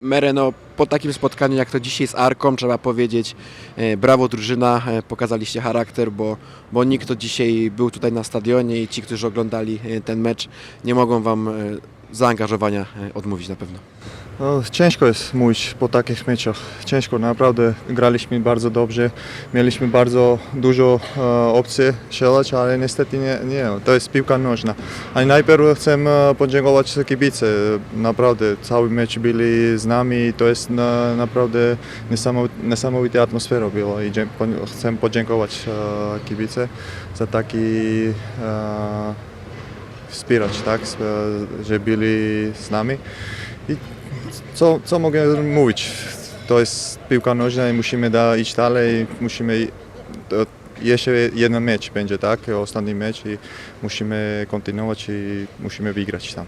Mereno, po takim spotkaniu jak to dzisiaj z Arką, trzeba powiedzieć e, brawo drużyna, e, pokazaliście charakter, bo, bo nikt, kto dzisiaj był tutaj na stadionie i ci, którzy oglądali e, ten mecz, nie mogą Wam zaangażowania e, odmówić na pewno. No, ciężko jest mówić po takich meczach. Ciężko, naprawdę graliśmy bardzo dobrze. Mieliśmy bardzo dużo e, opcji strzelać, ale niestety nie, nie, to jest piłka nożna. Ale najpierw chcę e, podziękować kibice. Naprawdę cały mecz byli z nami i to jest na, naprawdę niesamowita, atmosfera była i chcę podziękować e, kibice za taki e, wspierać, tak, że byli z nami. I co, co mogę mówić? To jest piłka nożna i musimy da, iść dalej. Musimy, jeszcze jeden mecz będzie, tak? Ostatni mecz i musimy kontynuować i musimy wygrać tam.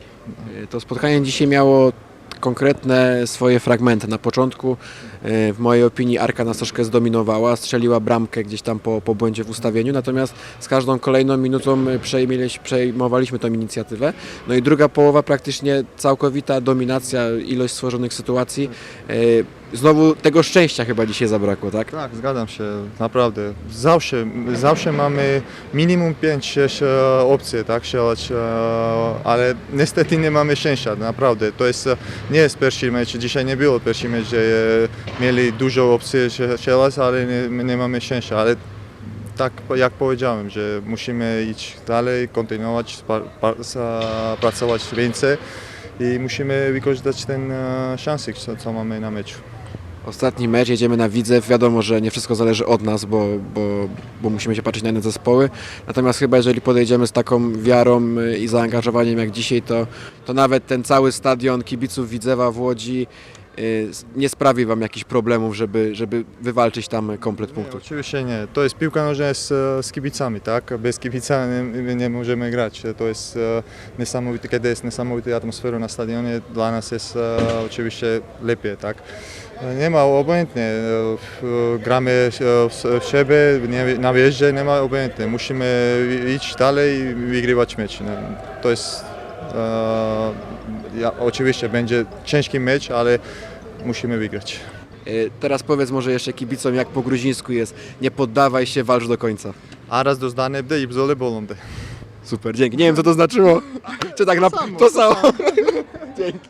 E, To spotkanie dzisiaj miało konkretne swoje fragmenty. Na początku, e, w mojej opinii, Arka nas troszkę zdominowała, strzeliła bramkę gdzieś tam po, po błędzie w ustawieniu, natomiast z każdą kolejną minutą e, przejmowaliśmy tą inicjatywę. No i druga połowa praktycznie całkowita dominacja, ilość stworzonych sytuacji. Znowu tego szczęścia chyba dzisiaj zabrakło, tak? Tak, zgadzam się, naprawdę. Zawsze, zawsze mamy minimum 5-6 e, opcji, tak, strzelać, e, ale niestety nie mamy szczęścia, naprawdę. To jest, e, nie jest pierwszy mecz, dzisiaj nie było pierwszy mecz, że e, mieli dużo opcji strzelać, ale nie, nie mamy szczęścia, ale tak jak powiedziałem, że musimy iść dalej, kontynuować, pracować więcej i musimy wykorzystać ten szansę, co, co mamy na meczu. Ostatni mecz, jedziemy na Widzew. Wiadomo, że nie wszystko zależy od nas, bo, bo, bo musimy się patrzeć na inne zespoły. Natomiast chyba jeżeli podejdziemy z taką wiarą y, i zaangażowaniem jak dzisiaj, to, to nawet ten cały stadion kibiców Widzewa w Łodzi y, nie sprawi Wam jakichś problemów, żeby, żeby wywalczyć tam komplet Nie, punktów. oczywiście nie. To jest piłka nożna z, z kibicami, tak? Bez kibica nie, nie możemy grać. To jest e, niesamowite, kiedy jest niesamowita atmosfera na stadionie, dla nas jest e, oczywiście lepiej, tak? E, Nie ma obojętnie. E, Gramy e, w, siebie, nie, na wjeździe nie ma obojętnie. Musimy iść dalej i wygrywać mecz. Nie? To jest e, ja, oczywiście będzie ciężki mecz, ale musimy wygrać. Y, Teraz powiedz może jeszcze kibicom, jak po gruzińsku jest. Nie poddawaj się, walcz do końca. Aras do zdane bde i bzole bolonde. Super, dzięki. Nie wiem, co to znaczyło. Czy tak na... To samo. Dzięki.